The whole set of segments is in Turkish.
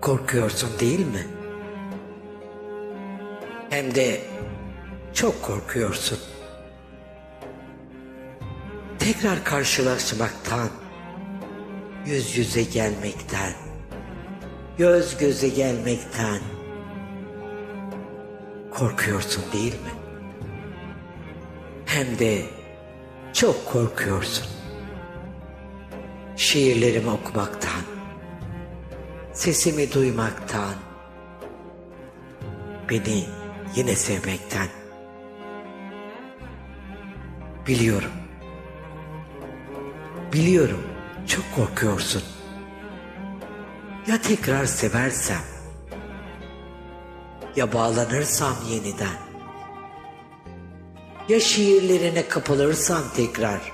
Korkuyorsun değil mi? Hem de çok korkuyorsun. Tekrar karşılaşmaktan, yüz yüze gelmekten, göz göze gelmekten korkuyorsun değil mi? Hem de çok korkuyorsun. Şiirlerimi okumaktan, sesimi duymaktan, beni yine sevmekten. Biliyorum. Biliyorum çok korkuyorsun. Ya tekrar seversem? Ya bağlanırsam yeniden? Ya şiirlerine kapılırsam tekrar?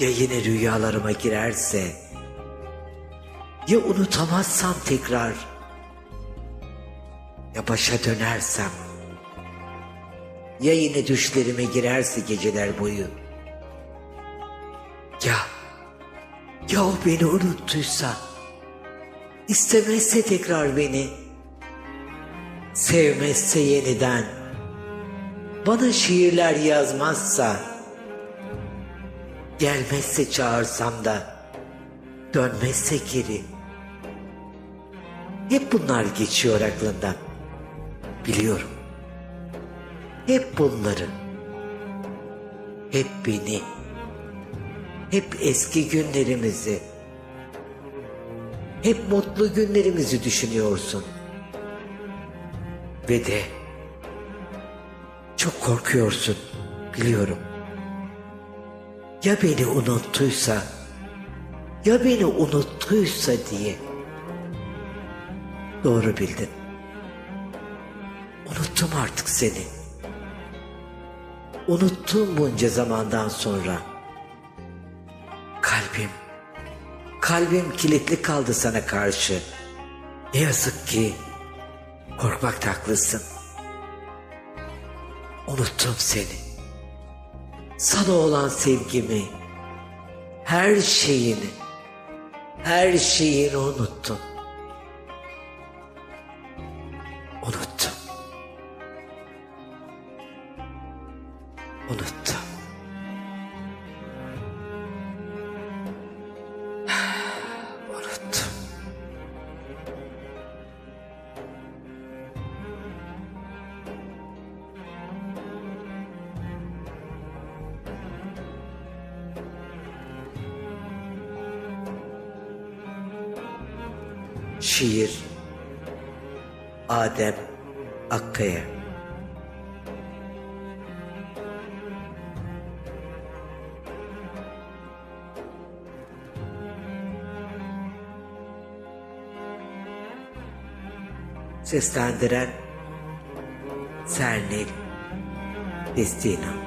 Ya yine rüyalarıma girerse? Ya unutamazsam tekrar? Ya başa dönersem? Ya yine düşlerime girerse geceler boyu? Ya, ya o beni unuttuysa? istemezse tekrar beni? Sevmezse yeniden? Bana şiirler yazmazsa? Gelmezse çağırsam da? Dönmezse geri? Hep bunlar geçiyor aklından. Biliyorum. Hep bunları. Hep beni. Hep eski günlerimizi. Hep mutlu günlerimizi düşünüyorsun. Ve de çok korkuyorsun. Biliyorum. Ya beni unuttuysa, ya beni unuttuysa diye. Doğru bildin. Unuttum artık seni. Unuttum bunca zamandan sonra. Kalbim, kalbim kilitli kaldı sana karşı. Ne yazık ki korkmakta haklısın. Unuttum seni. Sana olan sevgimi, her şeyini, her şeyini. Unuttum. Unuttum. Unuttum. Şiir Adem Akkaya. Seslendiren Sernil Destina